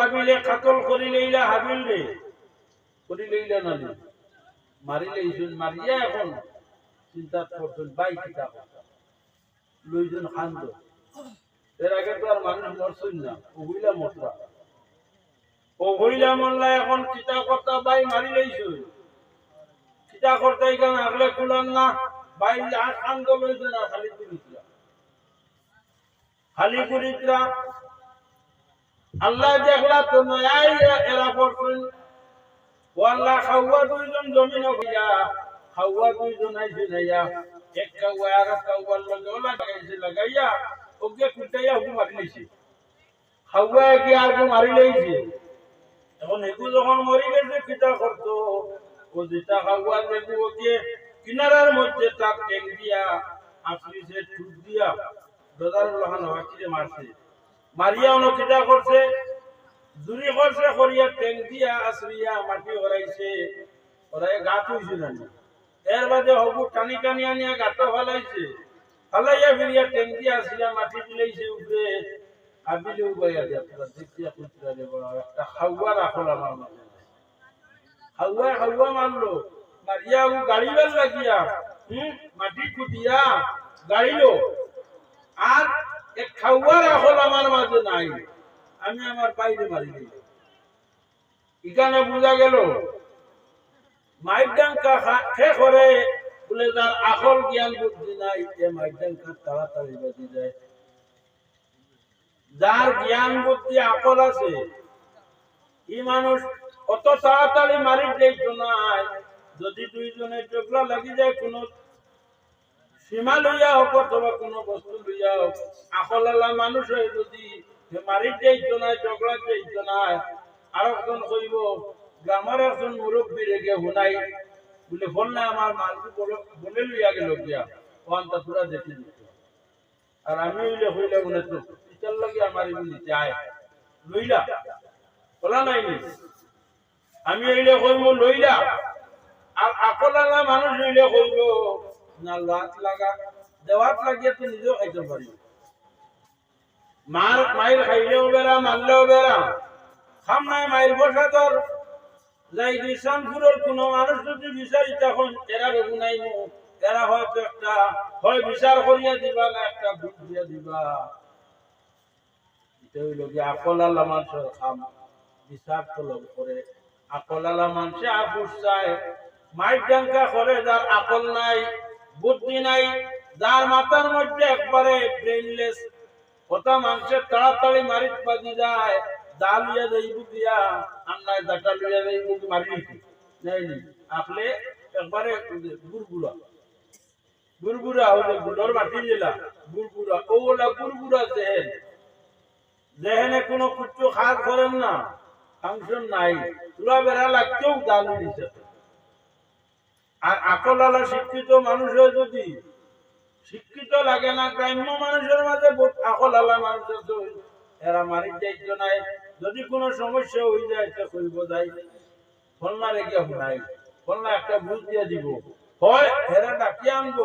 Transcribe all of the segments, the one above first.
কাবিলে কাতল করি লইলা হাবিল রে। করি লইলা না। মারি লইছুন মারিয়া এখন চিন্তা করছেন বাই কিতা লইজন খান্দ এর আগে তো আর মানুষ মরছেন না ওগুলা মররা ওগুলা মরলা এখন কিতা কর্তা বাই মারি লইছুন। কিতা করতে এখানে আগলে কুলান না বাই আর খান্দ লইছে না খালি কুড়িতরা। খালি কুড়িতরা। আল্লাহ দেখলা তো নয়াই এরা পড়ছেন ও এক এখন যখন গেছে কিনারার মধ্যে তাক টেক দিয়া আসলিছে ঠুক দিয়া দদার মারছে। মারিয়া অন্য কিতা করছে জুরি করছে, করিয়া টেং দিয়া আসরিয়া মাটি হরাইছে ওরাই গাত হইছে না এর বাদে হবু টানি টানি আনিয়া গাত ফলাইছে। ফলাইয়া ফিরিয়া টেং দিয়া আসরিয়া মাটি তুলাইছে উপরে আবিলে উবাইয়া দিয়া দেখিয়া কুচরা বড় একটা খাওয়া রাখল আমার মাঝে খাওয়া খাওয়া মারলো মারিয়া ও গাড়ি বেল লাগিয়া মাটি কুটিয়া গাড়িলো। আর এক খাওয়া আমার মাঝে নাই। আমি আমার বাইরে মারি দিই এখানে বোঝা গেল মাইক খে করে বলে তার আসল জ্ঞান বুদ্ধি নাই যার আকল আছে, ই মানুষ অত তাড়াতাড়ি মারি যাইত নাই। যদি দুইজনে চোখলা লাগি যায়, কোনো সীমা লইয়া হোক অথবা কোনো বস্তু লইয়া হোক আকলালা মানুষ হয়ে যদি মারি যাইত নাই ঝগড়া যাইত নাই আর একজন কইব গ্রামের একজন মুরব্বী রেগে শুনাই, বলে, বললে আমার মালকে বলে লইয়া গেল গিয়া ওয়ানটা পুরা দেখে দিত আর আমি হইলে হইলে মনে তো পিতার লাগে আমার এগুলি যায় লইলা? বলা নাই নি? আমি হইলে কইব লইলা। আর আকলালা মানুষ হইলে কইব না লাত লাগা, দেওয়াত লাগিয়ে তুই নিজেও খাইতে পারি। মার মাইর খাইলেও বেড়া, মারলেও বেড়া। খাম নাই মাইর বসা তোর। যাই দিশানপুরের কোনো মানুষ যদি বিচারি, তখন এরা বেগু নাই এরা হয়তো একটা, হয় বিচার করিয়া দিবা, না একটা ভোট দিয়া দিবা। এটা হইল কি আকলালা মানুষের খাম। বিচার তো লগ করে। আকলালা মানুষে আপুস চায়। মাইক ডাঙ্কা করে যার আকল নাই। বুদ্ধি নাই, যার মাথার মধ্যে একবারে ব্রেনলেস কথা মানুষের তাড়াতাড়ি মারিত বাজি যায় দা যাইব দিয়া, আন্নায় দাটা লইয়া যাইব মারি নাই নি আপনি একবারে গুড়গুড়া গুড়গুড়া হলে গুড়র মাটি দিলা গুড়গুড়া ওগুলা গুড়গুড়া জেহেন জেহেনে কোনো কুচ্ছু খাস করেন না, ফাংশন নাই। তুলা বেড়া লাগতেও দালু দিছে আর আকলালা শিক্ষিত মানুষ হয় যদি শিক্ষিত লাগে না, গ্রাম্য মানুষের মাঝে আকলালা মানুষ আছে এরা মারি যাইত নাই। যদি কোনো সমস্যা হয়ে যায় তো কইব যাই। ফলনা রেখে শুনাই ফলনা একটা বুঝ দিয়ে দিব। হয় হেরা ডাকিয়ে আনব,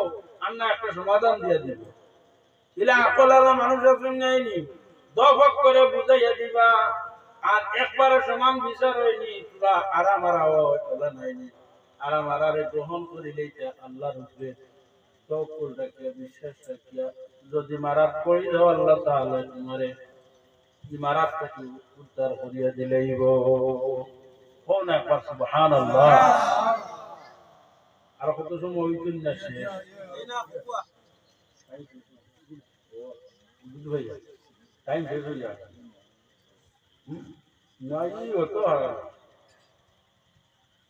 আর না একটা সমাধান দিয়ে দিব। এলে আকলালা মানুষ আছে নেয়নি দফক করে বুঝাইয়া দিবা। আর একবারে সমান বিচার হয়নি, তোরা আরাম আরা হয় নাইনি আরাম আরারে গ্রহণ করিলেই আল্লাহর উপরে তওকুল রাখিয়া, বিশ্বাস রাখিয়া, যদি মারাত করি দাও আল্লাহ তাহলে তোমারে মারাত থেকে উদ্ধার করিয়া দিলেইব। কোন একবার সুবহান আল্লাহ আর কত সময় হইতুন না বুঝতে টাইম শেষ হয়ে যায় নাই হতো?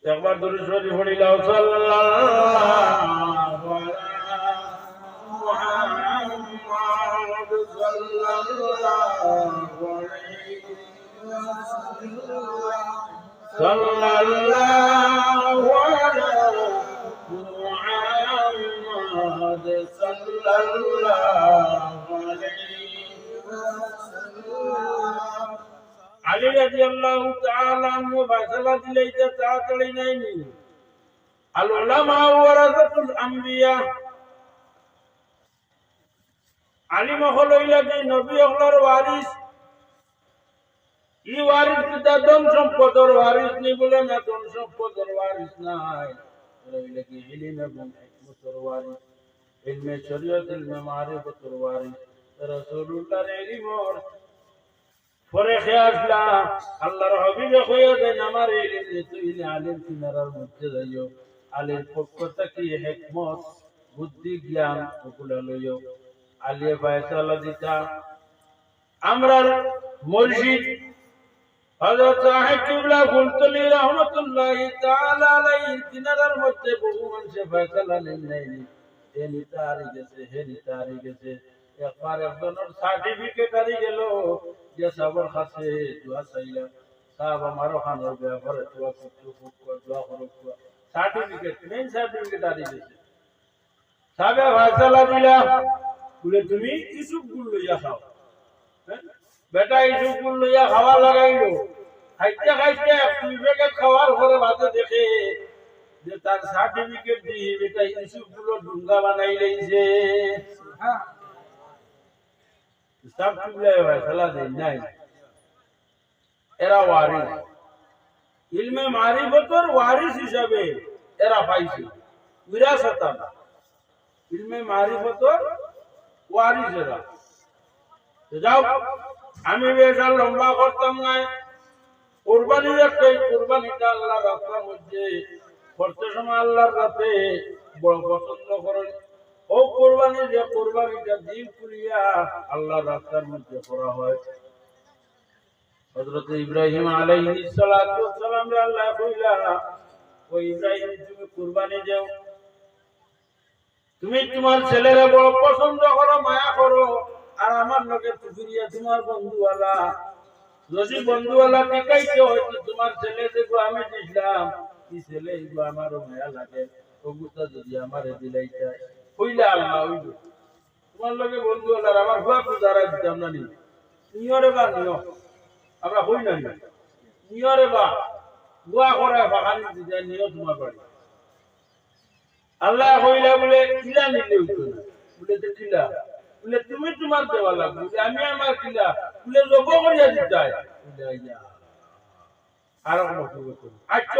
একবার দূরে শরীর পড়িলাম সাল্লাল্লাহু আলাইহি সাল্লাল্লাহু আলা মুহাম্মদ সাল্লাল্লাহু আলাইহি আলী রাদিয়াল্লাহু তাআলা দিলাইতে তাড়াতাড়ি ওয়ারিস? নেই বলে না, ধন সম্পদের ওয়ারিস নাই। রইলে কি পরে খেয়াসলা আল্লাহর হাবিবে কইয়া দেন, আমার যে তুই আলিম কিনারার মধ্যে যাইও আলীর পক্ষ থেকে হেকমত, বুদ্ধি, জ্ঞান ওগুলা লইও আলিয়ে ফায়সালা দিতা আমরা মুর্শিদ হযরত সাহেব কিবলা ফুলতলি রহমাতুল্লাহি তাআলা আলাইহি, কিনারার মধ্যে বহু মানুষে ফয়সালা নেন নাই। হে নিতারি গেছে, হে নিতারি গেছে। একবার একজনের সার্টিফিকেট আরি গেল, যে সবর কাছে দোয়া চাইলা সাহেব আমারও খানোর ব্যাপারে দোয়া করতে খুব দোয়া করুক সার্টিফিকেট মেন সার্টিফিকেট তুমি ইসুপ গুল লইয়া খাও। হ্যাঁ? বেটা ইসুপ গুল লইয়া খাওয়া লাগাইলো। খাইতে খাইতে দুই প্যাকেট খাওয়ার পরে বাদে দেখে যে তার সার্টিফিকেট দিয়ে বেটা ইসুপগুলো ডুঙ্গা বানাই লাইছে সব এরা ওয়ারিস ইলমে মারিফতর ওয়ারিস হিসাবে এরা পাইছে বিরাসতা ইলমে যাও আমি বেশ আর লম্বা করতাম না কোরবানি একটাই কোরবানিটা আল্লাহ রাস্তার মধ্যে করতে সময় আল্লাহর রাতে বড় পছন্দ করেন ও কোরবানি যে কোরবানিটা দিন খুলিয়া আল্লাহর রাস্তার মধ্যে করা হয়। হযরত ইব্রাহিম আলাইহিস সালাতু সালাম আল্লাহ কইলা, ও ইব্রাহিম, তুমি কুরবানি তুমি তোমার ছেলেরে বড় পছন্দ করো, মায়া করো। আর আমার লোকে তুফিরিয়া তোমার বন্ধুওয়ালা। যদি বন্ধুওয়ালা টিকাইতে হয়তো তোমার ছেলে দেখো আমি দিলাম কি ছেলে, এগুলো আমারও মায়া লাগে। ওগুতা যদি আমারে দিলাই দিলাইতা হইলে আল্লাহ হইল। তোমার লোকে বন্ধুওয়ালার আমার হুয়া পূজারা দিতাম না নি। নিয়রে বা নিয় আমরা হই না না। তুমি তোমার দেওয়া লাগবে। আমি আমার কিলা, বলে, জব করিয়া দিতে আর আচ্ছা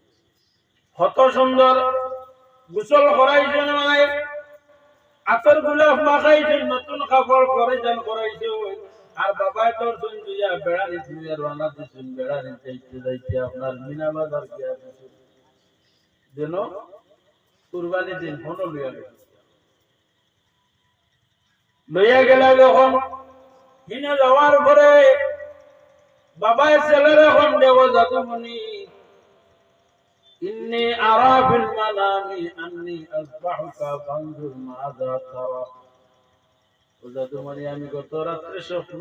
কত সুন্দর গোসল করাইছে নাই আতর গোলাপ মাখাইছে নতুন কাপড় পরিধান করাইছে আর তোর শুন রানা যাইতে আপনার মিনা বাজার গিয়া দিছেন যেন কুরবানি দিন লইয়া গেল। লইয়া গেল যখন যাওয়ার পরে বাবায় ছেলের এখন দেব জাদুমণি ইন্নি আরা ফিল মানামি আন্নি আসবাহুকা ফানজুর মাযা তারা ও জাদুমণি আমি গত রাত্রে স্বপ্ন